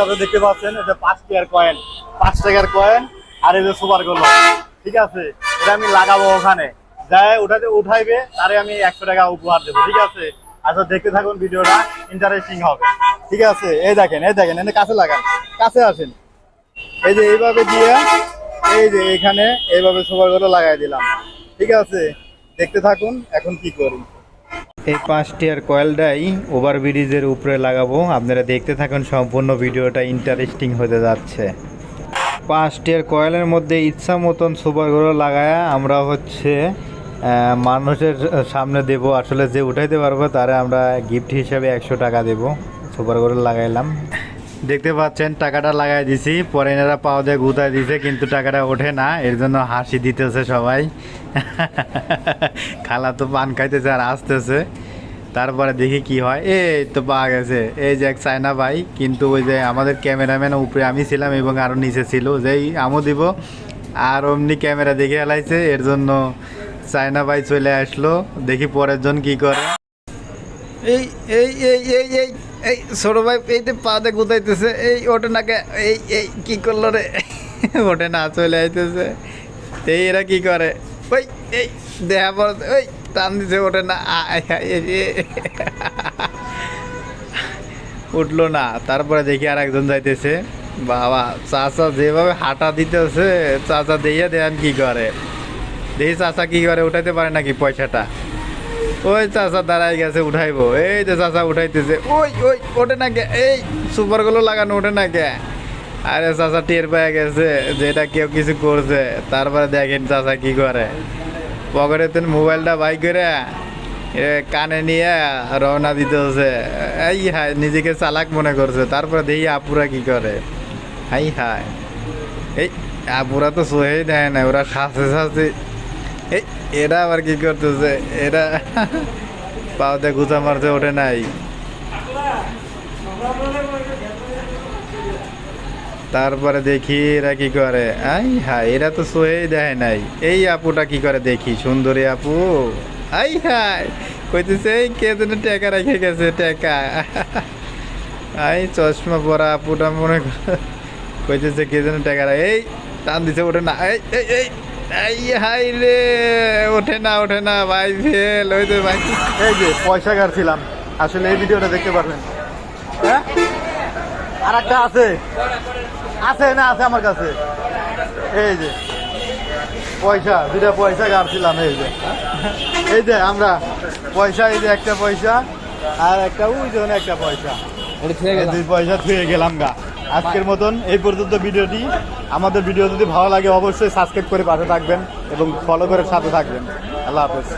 আপনারা দেখতে পাচ্ছেন, এটা পাঁচ টাকার কয়েন পাঁচ টাকার কয়েন আর এই যে সুপারগুলো ঠিক আছে? এটা আমি লাগাবো ওখানে। যাই উঠাতে উঠাইবে, তারে আমি একশো টাকা উপহার দেবো। ঠিক আছে? আচ্ছা দেখতে থাকুন ভিডিওটা ইন্টারেস্টিং হবে। ঠিক আছে? এই দেখেন এই দেখেন এনে কাছে লাগান। কাছে আসেন। এই যে এইভাবে দিয়ে, এই যে এখানে এইভাবে সুপারগুলো লাগাই দিলাম। ঠিক আছে? দেখতে থাকুন, এখন কি করি। এই পাঁচটি আর কয়েলটাই ওভার ব্রিজের উপরে লাগাবো। আপনারা দেখতে থাকুন, সম্পূর্ণ ভিডিওটা ইন্টারেস্টিং হতে যাচ্ছে। পাঁচটি আর কয়েলের মধ্যে ইচ্ছা মতন সুপারগুলো লাগায় আমরা হচ্ছে মানুষের সামনে দেব। আসলে যে উঠাইতে পারব, তারা আমরা গিফট হিসাবে একশো টাকা দেব। সুপারগুলো লাগাইলাম। দেখতে পাচ্ছেন, টাকাটা লাগাই দিছি। পরে এনারা পাওয়া দিয়ে গুতায় দিছে, কিন্তু টাকাটা ওঠে না। এর জন্য হাসি দিতেছে সবাই। খালা তো পান খাইতেছে আর আসতেছে। তারপরে দেখি কি হয়। এই তো পাওয়া গেছে। এই যে এক চায়না ভাই, কিন্তু ওই যে আমাদের ক্যামেরাম্যান উপরে আমি ছিলাম এবং আরও নিচে ছিল। যেই আমও দিব, আর অমনি ক্যামেরা দেখে এলাইছে এর জন্য চায়না ভাই চলে আসলো। দেখি পরের জন কি করে। এই এই এই এই এই। এই ছোট ভাই, এই তো পাতে গুতাইতেছে, এই ওঠে না কে? এই এই, কি করল রে? ওঠে না, চলে আইতেছে। এই এরা কি করে? ওই, এই দেখা পর, ওই, টান দিছে, ওঠে না। উঠল না, তারপরে দেখি আর একজন যাইতেছে। বাবা, চাচা যেভাবে হাঁটা দিতেছে, চাচা দিয়ে দেন কি করে? দেখি চাচা কি করে, উঠাইতে পারে নাকি পয়সাটা? ওই চাচা দাঁড়াই গেছে, উঠাইবো। এই যে চাচা উঠাইতেছে। ওই ওই, ওঠে না কে? এই সুপার সুপারগুলো লাগানো ওঠে না কে? আরে চাচা টের পেয়ে গেছে যে এটা কেউ কিছু করছে। তারপরে দেখেন চাচা কি করে। পকেটে তেন মোবাইলটা বাই করে কানে নিয়ে রওনা দিতে হচ্ছে এই হায়, নিজেকে চালাক মনে করছে। তারপরে দেখি আপুরা কি করে। Hi hi. এই, আপুরা তো সহেই দেয় না, ওরা শাসে এই এরা আবার কি করতেছে? এরা পাওতে গুছা মারতে ওঠে নাই। তারপরে দেখি এরা কি করে? আই হাই এরা তো সহেই দেয় নাই। এই আপুটা কি করে দেখি? সুন্দরী আপু। আই হাই কইতেছে, এই কে যেন টেকা রেখে গেছে, টেকা। আই চশমা পরা আপুটা মনে কইতেছে, কে যেন টেকা এই, টান দিছে, ওঠে না। এই এই। হাই রে ওঠে না ওঠে না ভাই ফেল ওই তো ভাই। এই যে পয়সা কাটছিলাম আসলে এই ভিডিওটা দেখতে পারবেন হ্যাঁ? আর একটা আছে। আছে না আছে আমার কাছে। এই যে পয়সা দুটা পয়সা কাটছিলাম এই যে। এই যে আমরা। পয়সা এই যে একটা পয়সা আর একটা ওই যে ওখানে একটা পয়সা এই দুই পয়সা থুয়ে গেলাম গা। আজকের মতন এই পর্যন্ত ভিডিওটি। আমাদের ভিডিও যদি ভালো লাগে, অবশ্যই সাবস্ক্রাইব করে পাশে থাকবেন এবং ফলো করে সাথে থাকবেন। আল্লাহ হাফেজ।